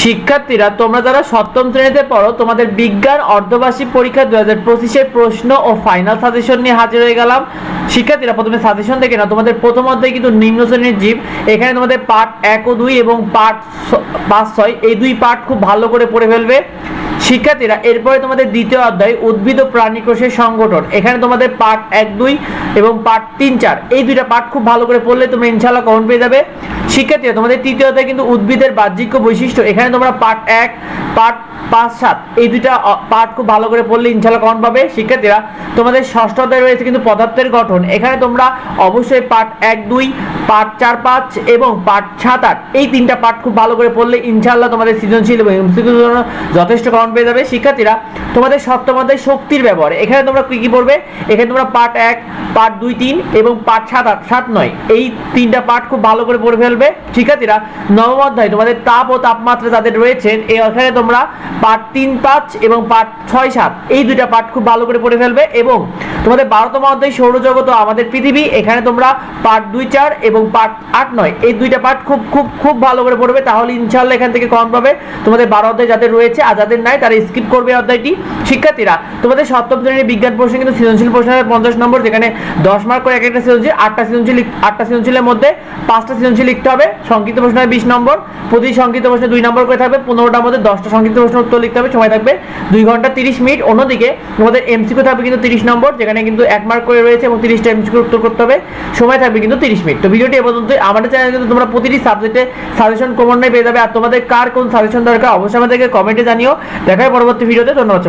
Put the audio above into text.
শিক্ষার্থীরা, তোমরা যারা সপ্তম শ্রেণীতে পড়ো, তোমাদের বিজ্ঞান, অর্ধবার্ষিক পরীক্ষা দু হাজার পঁচিশের প্রশ্ন ও ফাইনাল সাজেশন নিয়ে হাজির হয়ে গেলাম। শিক্ষার্থীরা, প্রথমে সাজেশন দেখে না তোমাদের প্রথম অধ্যায় কিন্তু নিম্ন শ্রেণির জীব। এখানে তোমাদের পার্ট এক ও দুই এবং পার্ট পাঁচ ছয়, এই দুই পার্ট খুব ভালো করে পড়ে ফেলবে। শিক্ষার্থীরা, এরপরে তোমাদের দ্বিতীয় অধ্যায়, উদ্ভিদ ও প্রাণী কোষের সংগঠন। এখানে তোমাদের পার্ট এক, দুই এবং পার্ট তিন, চার। এই দুইটা পার্ট খুব ভালো করে পড়লে তুমি ইনশাল্লাহ কমন পেয়ে যাবে। শিক্ষার্থীরা, তোমাদের তৃতীয় অধ্যায় কিন্তু উদ্ভিদের বাহ্যিক বৈশিষ্ট্য। এখানে তোমরা পার্ট এক, পার্ট পাঁচ, সাত, এই দুইটা পার্ট খুব ভালো করে পড়লে ইনশাল্লাহ কমন পাবে। শিক্ষার্থীরা, তোমাদের ষষ্ঠ অধ্যায় রয়েছে কিন্তু পদার্থের গঠন। এখানে তোমরা অবশ্যই পার্ট এক, দুই, পার্ট চার, পাঁচ এবং পার্ট সাত, আট, এই তিনটা পার্ট খুব ভালো করে পড়লে ইনশাল্লাহ তোমাদের সৃজনশীল এবং যথেষ্ট কমন পেয়ে যাবে। শিক্ষার্থীরা তোমাদের সপ্তম অধ্যায় শক্তির ব্যবহার। এখানে তোমরা কি কি পড়বে? এখানে তোমরা পার্ট এক পার্ট দুই, তিন এবং পার্ট সাত আট, সাত নয়। এই তিনটা পার্ট খুব ভালো করে পড়ে ফেলবে। ঠিক শিক্ষার্থীরা নবম অধ্যায়, তোমাদের তাপ ও তাপমাত্রা যাদের রয়েছে এখানে তোমরা পার্ট তিন, পাঁচ এবং পার্ট ছয়, সাত, এই দুইটা পার্ট খুব ভালো করে পড়ে ফেলবে এবং তোমাদের বারোতম অধ্যায় সৌরজগৎ ও আমাদের পৃথিবী, এখানে তোমরা পার্ট দুই, চার এবং পার্ট আট, নয়, এই দুইটা পার্ট খুব খুব খুব ভালো করে পড়বে। তাহলে ইনশাল্লাহ এখান থেকে কম পাবে। তোমাদের বারো অধ্যায় যাদের রয়েছে আর যাদের নাই, তারা স্কিপ করবে অধ্যায়টি। শিক্ষার্থীরা, তোমাদের সপ্তম শ্রেণির বিজ্ঞান প্রশ্ন কিন্তু সৃজনশীল প্রশ্ন পঞ্চাশ নম্বর, যেখানে দশ মার্ক করে এক একটা সৃজনশীল, আটটা সৃজনশীল আটটা সৃজনশীলের মধ্যে পাঁচটা সৃজনশীল লিখতে হবে। সংক্ষিপ্ত প্রশ্ন বিশ নম্বর, প্রতি সংক্ষিপ্ত প্রশ্নে দুই নম্বর করে থাকবে, পনেরোটার মধ্যে দশটা সংক্ষিপ্ত প্রশ্ন উত্তর লিখতে হবে, সময় থাকবে দুই ঘণ্টা তিরিশ মিনিট। অন্যদিকে তোমাদের এমসিকিউ থাকবে কিন্তু তিরিশ নম্বর, যেখানে কিন্তু এক মার্ক করে রয়েছে এবং তিরিশটা এমসিকিউ উত্তর করতে হবে। সময় থাকবে কিন্তু তিরিশ মিনিট। তো ভিডিওটি এ পর্যন্ত আমাদের চ্যানেলে কিন্তু তোমরা প্রতিটি সাবজেক্টে সাজেশন ক্রমান্বয়ে পেয়ে যাবে। আর তোমাদের কার কোন সাজেশন দরকার, অবশ্যই আমাদেরকে কমেন্টে জানিও। দেখা পরবর্তী ভিডিওতে। ধন্যবাদ